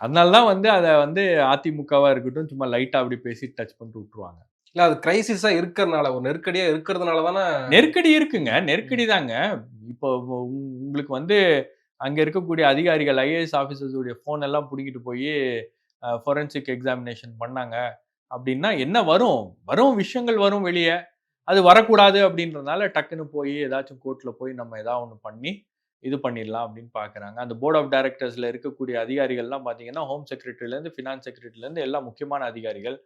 அதனால தான் வந்து அதை வந்து அதிமுகவா இருக்கட்டும் சும்மா லைட்டா அப்படி பேசி டச் பண்ணிட்டு விட்டுருவாங்க. இல்ல அது கிரைசிஸா இருக்கிறதுனால ஒரு நெருக்கடியா இருக்கிறதுனால தானே? நெருக்கடி இருக்குங்க நெருக்கடி தாங்க. இப்போ உங்களுக்கு வந்து அங்க இருக்கக்கூடிய அதிகாரிகள் ஐஏஎஸ் ஆஃபீஸர்ஸ் உடைய ஃபோன் எல்லாம் பிடிங்கிட்டு போய் ஃபொரன்சிக் எக்ஸாமினேஷன் பண்ணாங்க அப்படின்னா என்ன வரும்? வரும் விஷயங்கள் வரும் வெளியே. அது வரக்கூடாது அப்படின்றதுனால டக்குன்னு போய் ஏதாச்சும் கோர்ட்ல போய் நம்ம ஏதாவது ஒன்று பண்ணி இது பண்ணிடலாம் அப்படின்னு பார்க்குறாங்க அந்த போர்ட் ஆஃப் டைரக்டர்ஸ்ல இருக்கக்கூடிய அதிகாரிகள்லாம் பார்த்தீங்கன்னா ஹோம் செக்ரட்டரியிலேருந்து ஃபினான்ஸ் செக்ரட்டரியிலேருந்து எல்லா முக்கியமான அதிகாரிகள்.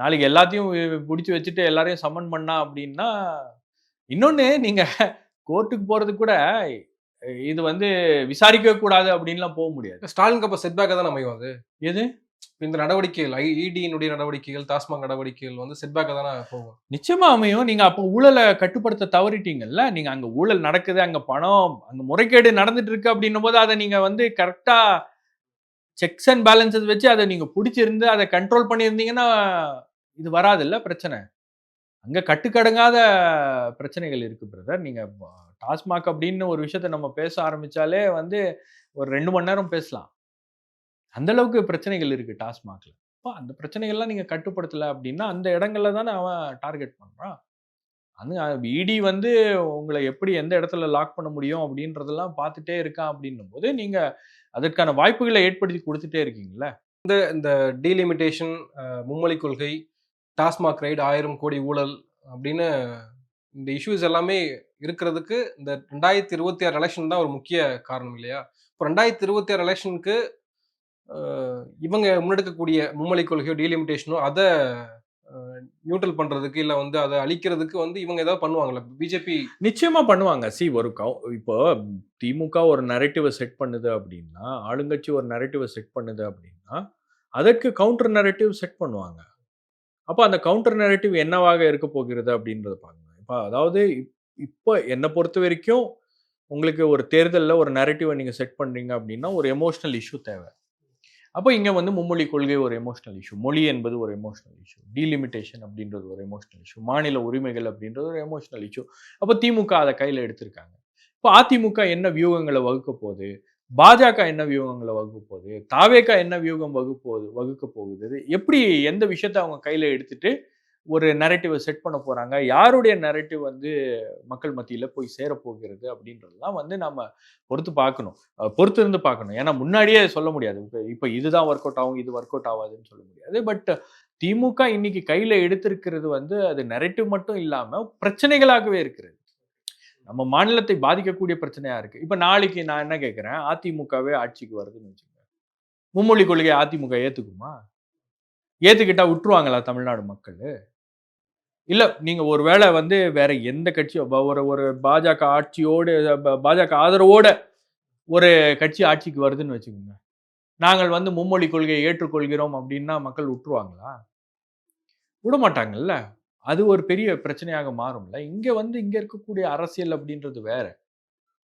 நாளைக்கு எல்லாத்தையும் பிடிச்சி வச்சுட்டு எல்லாரையும் சம்மன் பண்ணா அப்படின்னா இன்னொன்று நீங்க கோர்ட்டுக்கு போறது கூட இது வந்து விசாரிக்கவே கூடாது அப்படின்லாம் போக முடியாது. ஸ்டாலினுக்கு அப்ப செட்பேக்கா தான் அமையும் அது? எது? இந்த நடவடிக்கைகள் இடியினுடைய நடவடிக்கைகள் டாஸ்மாக் நடவடிக்கைகள் வந்து செட்பேக்கா தானே போகும்? நிச்சயமா அமையும். நீங்க அப்போ ஊழலை கட்டுப்படுத்த தவறிட்டீங்கல்ல நீங்க அங்க ஊழல் நடக்குது அங்க பணம் அங்க முறைகேடு நடந்துட்டு இருக்கு அப்படின்னும் போது அதை நீங்க வந்து கரெக்டா செக்ஸ் அண்ட் பேலன்சஸ் வச்சு அதை நீங்க பிடிச்சிருந்து அதை கண்ட்ரோல் பண்ணியிருந்தீங்கன்னா இது வராதுல்ல பிரச்சனை. அங்கே கட்டுக்கடங்காத பிரச்சனைகள் இருக்குது பிரதர் நீங்கள் டாஸ்மாக் அப்படின்னு ஒரு விஷயத்த நம்ம பேச ஆரம்பித்தாலே வந்து ஒரு ரெண்டு மணி நேரம் பேசலாம். அந்த அளவுக்கு பிரச்சனைகள் இருக்குது டாஸ்மாகில். அப்போ அந்த பிரச்சனைகள்லாம் நீங்கள் கட்டுப்படுத்தலை அப்படின்னா அந்த இடங்கள்ல தானே அவன் டார்கெட் பண்ணுறான் அந்த இடி வந்து உங்களை எப்படி எந்த இடத்துல லாக் பண்ண முடியும் அப்படின்றதெல்லாம் பார்த்துட்டே இருக்கான் அப்படின்னும் போது நீங்கள் அதற்கான வாய்ப்புகளை ஏற்படுத்தி கொடுத்துட்டே இருக்கீங்கல்ல? இந்த டீலிமிட்டேஷன் மும்மொழி கொள்கை டாஸ்மாக் ரைடு ஆயிரம் கோடி ஊழல் அப்படின்னு இந்த இஷ்யூஸ் எல்லாமே இருக்கிறதுக்கு இந்த ரெண்டாயிரத்தி இருபத்தி ஆறு எலெக்ஷன் தான் ஒரு முக்கிய காரணம் இல்லையா? இப்போ ரெண்டாயிரத்தி இருபத்தி ஆறு எலெக்ஷனுக்கு இவங்க முன்னெடுக்கக்கூடிய மும்மொழி கொள்கையோ டீலிமிட்டேஷனோ அதை நியூட்ரல் பண்றதுக்கு இல்லை வந்து அதை அழிக்கிறதுக்கு வந்து இவங்க ஏதாவது பண்ணுவாங்களா பிஜேபி நிச்சயமா பண்ணுவாங்க. சி ஒரு கவு இப்போ திமுக ஒரு நரேட்டிவை செட் பண்ணுது அப்படின்னா ஆளுங்கட்சி ஒரு நரேட்டிவை செட் பண்ணுது அப்படின்னா அதற்கு கவுண்டர் நரேட்டிவ் செட் பண்ணுவாங்க. அப்போ அந்த கவுண்டர் நரேட்டிவ் என்னவாக இருக்க போகிறது அப்படின்றத பாருங்க. இப்போ அதாவது இப்- இப்போ என்னை பொறுத்த வரைக்கும் உங்களுக்கு ஒரு தேர்தலில் ஒரு நரேட்டிவை நீங்கள் செட் பண்ணுறீங்க அப்படின்னா ஒரு எமோஷ்னல் இஷ்யூ தேவை. அப்போ இங்கே வந்து மும்மொழி கொள்கை ஒரு எமோஷனல் இஷ்யூ மொழி என்பது ஒரு எமோஷனல் இஷ்யூ டீலிமிட்டேஷன் அப்படின்றது ஒரு எமோஷனல் இஷ்யூ மாநில உரிமைகள் அப்படின்றது ஒரு எமோஷனல் இஷ்யூ அப்போ திமுக அதை கையில் எடுத்திருக்காங்க. இப்போ அதிமுக என்ன வியூகங்களை வகுக்க போகுது? பாஜக என்ன வியூகங்களை வகுக்க போகுது? தாவேக்கா என்ன வியூகம் வகுப்போகுது வகுக்க போகுது? எப்படி எந்த விஷயத்தை அவங்க கையில் எடுத்துட்டு ஒரு நரேட்டிவை செட் பண்ண போகிறாங்க யாருடைய நரேட்டிவ் வந்து மக்கள் மத்தியில் போய் சேரப்போகிறது அப்படின்றதெல்லாம் வந்து நம்ம பொறுத்து பார்க்கணும். பொறுத்து இருந்து பார்க்கணும். ஏன்னா முன்னாடியே சொல்ல முடியாது. இப்போ இப்போ இதுதான் ஒர்க் அவுட் ஆகும் இது ஒர்க் அவுட் ஆகாதுன்னு சொல்ல முடியாது. பட் திமுக இன்னைக்கு கையில் எடுத்திருக்கிறது வந்து அது நரேட்டிவ் மட்டும் இல்லாமல் பிரச்சனைகளாகவே இருக்கிறது. நம்ம மாநிலத்தை பாதிக்கக்கூடிய பிரச்சனையாக இருக்குது இப்போ நாளைக்கு நான் என்ன கேட்குறேன்? அதிமுகவே ஆட்சிக்கு வருதுன்னு வச்சுக்கோங்க. மும்மொழி கொள்கையை அதிமுக ஏற்றுக்குமா ஏற்றுக்கிட்டா விட்டுருவாங்களா தமிழ்நாடு மக்கள்? இல்லை நீங்கள் ஒரு ஒருவேளை வந்து வேற எந்த கட்சியோ ஒரு ஒரு பாஜக ஆட்சியோடு பாஜக ஆதரவோட ஒரு கட்சி ஆட்சிக்கு வருதுன்னு வச்சுக்கோங்க. நாங்கள் வந்து மும்மொழி கொள்கையை ஏற்றுக்கொள்கிறோம் அப்படின்னா மக்கள் விட்டுருவாங்களா விட மாட்டாங்கல்ல அது ஒரு பெரிய பிரச்சனையாக மாறும்ல. இங்கே வந்து இங்கே இருக்கக்கூடிய அரசியல் அப்படின்றது வேற.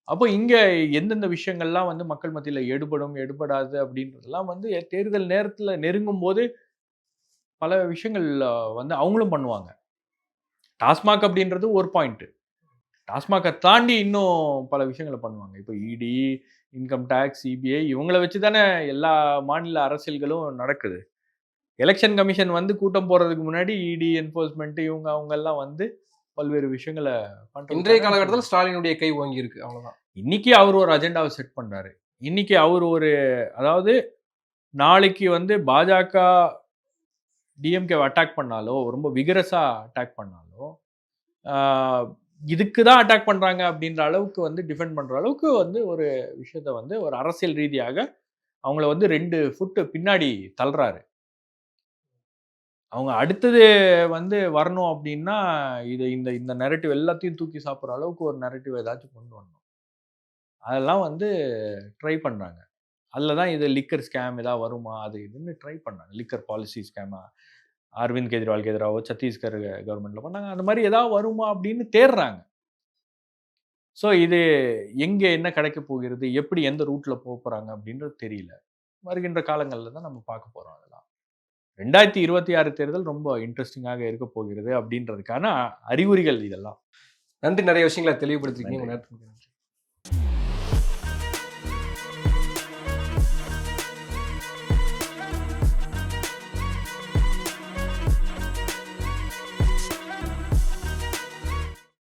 அப்போ இங்கே எந்தெந்த விஷயங்கள்லாம் வந்து மக்கள் மத்தியில் எடுபடும் எடுபடாது அப்படின்றதெல்லாம் வந்து தேர்தல் நேரத்தில் நெருங்கும் போது பல விஷயங்கள் வந்து அவங்களும் பண்ணுவாங்க. டாஸ்மாக் அப்படின்றது ஒரு பாயிண்ட் டாஸ்மாகை தாண்டி இன்னும் பல விஷயங்களை பண்ணுவாங்க. இப்போ இடி இன்கம் டேக்ஸ் சிபிஐ இவங்கள வச்சு தானே எல்லா மாநில அரசியல்களும் நடக்குது. எலெக்ஷன் கமிஷன் வந்து கூட்டம் போறதுக்கு முன்னாடி இடி என்போர்ஸ்மெண்ட் இவங்க அவங்க எல்லாம் வந்து பல்வேறு விஷயங்களை பண்றது இன்றைய காலகட்டத்தில் ஸ்டாலினுடைய கை ஓங்கி இருக்கு அவ்வளவுதான். இன்னைக்கு அவர் ஒரு அஜெண்டாவை செட் பண்றாரு. இன்னைக்கு அவர் ஒரு அதாவது நாளைக்கு வந்து பாஜக டிஎம்கே அட்டாக் பண்ணாலோ ரொம்ப விகரஸா அட்டாக் பண்ணாலோ ஆஹ், இதுக்கு தான் அட்டாக் பண்றாங்க அப்படின்ற அளவுக்கு வந்து டிஃபெண்ட் பண்ற அளவுக்கு வந்து ஒரு விஷயத்த வந்து ஒரு அரசியல் ரீதியாக அவங்கள வந்து ரெண்டு ஃபுட்டு பின்னாடி தள்ளுறாரு. அவங்க அடுத்தது வந்து வரணும் அப்படின்னா இது இந்த இந்த நெரட்டிவ் எல்லாத்தையும் தூக்கி சாப்பிட்ற அளவுக்கு ஒரு நெரட்டிவ் ஏதாச்சும் கொண்டு வரணும். அதெல்லாம் வந்து ட்ரை பண்ணுறாங்க அதில் தான் இது லிக்கர் ஸ்கேம் ஏதாவது வருமா அது இதுன்னு ட்ரை பண்ணாங்க லிக்கர் பாலிசி ஸ்கேமா அரவிந்த் கெஜ்ரிவாலுக்கு எதிராகவோ சத்தீஸ்கர் கவர்மெண்ட்டில் பண்ணாங்க அந்த மாதிரி ஏதாவது வருமா அப்படின்னு தேடுறாங்க. ஸோ இது எங்கே என்ன கிடைக்க போகிறது? எப்படி எந்த ரூட்டில் போக போகிறாங்க அப்படின்றது தெரியல. வருகின்ற காலங்களில் தான் நம்ம பார்க்க போகிறோம் அதெல்லாம். ரெண்டாயிரத்தி இருபத்தி ஆறு தேர்தல் ரொம்ப இன்ட்ரெஸ்டிங்காக இருக்க போகிறது அப்படின்றதுக்கான அறிகுறிகள் இதெல்லாம். நன்றி. நிறைய விஷயங்களை தெளிவுபடுத்திருக்கீங்க.